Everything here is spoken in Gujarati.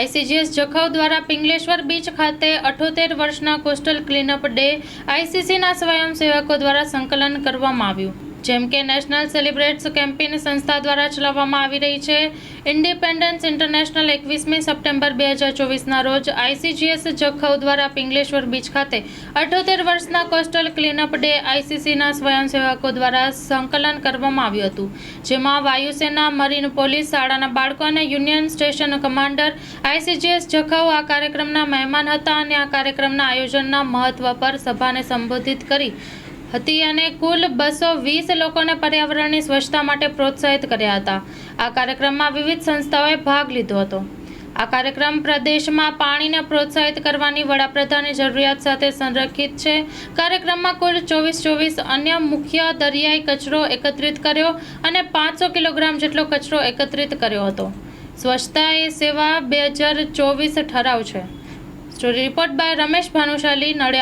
આઈસીજીએસ જખૌ દ્વારા પિંગલેશ્વર બીચ ખાતે અઠોતેર વર્ષના કોસ્ટલ ક્લીનઅપ ડે આઈસીસીના સ્વયંસેવકો દ્વારા સંકલન કરવામાં આવ્યું. જેમ કે નેશનલ સેલિબ્રેટ્સ કેમ્પેઇન સંસ્થા દ્વારા ચલાવવામાં આવી રહી છે. ઇન્ડિપેન્ડન્સ ઇન્ટરનેશનલ એકવીસમી સપ્ટેમ્બર બે હજાર ચોવીસના રોજ આઈસીજીએસ જખૌ દ્વારા પિંગલેશ્વર બીચ ખાતે અઠોતેર વર્ષના કોસ્ટલ ક્લીનઅપ ડે આઈસીસીના સ્વયંસેવકો દ્વારા સંકલન કરવામાં આવ્યું હતું, જેમાં વાયુસેના, મરીન પોલીસ શાળાના બાળકો અને union station commander ICGS Jakhau આ કાર્યક્રમના મહેમાન હતા અને આ કાર્યક્રમના આયોજનના મહત્વ પર સભાને સંબોધિત કરી હતી અને કુલ બસો વીસ લોકોને પર્યાવરણની સ્વચ્છતા માટે પ્રોત્સાહિત કર્યા હતા. આ કાર્યક્રમમાં વિવિધ સંસ્થાઓએ ભાગ લીધો હતો. આ કાર્યક્રમ પ્રદેશમાં પાણીને પ્રોત્સાહિત કરવાની વડાપ્રધાનની જરૂરિયાત સાથે સંરક્ષિત છે. કાર્યક્રમમાં કુલ ચોવીસ ચોવીસ અન્ય મુખ્ય દરિયાઈ કચરો એકત્રિત કર્યો અને પાંચસો કિલોગ્રામ જેટલો કચરો એકત્રિત કર્યો હતો. સ્વચ્છતા એ સેવા બે હજાર ચોવીસ ઠરાવ છે. Story report by Ramesh Bhanushali, Nadiad.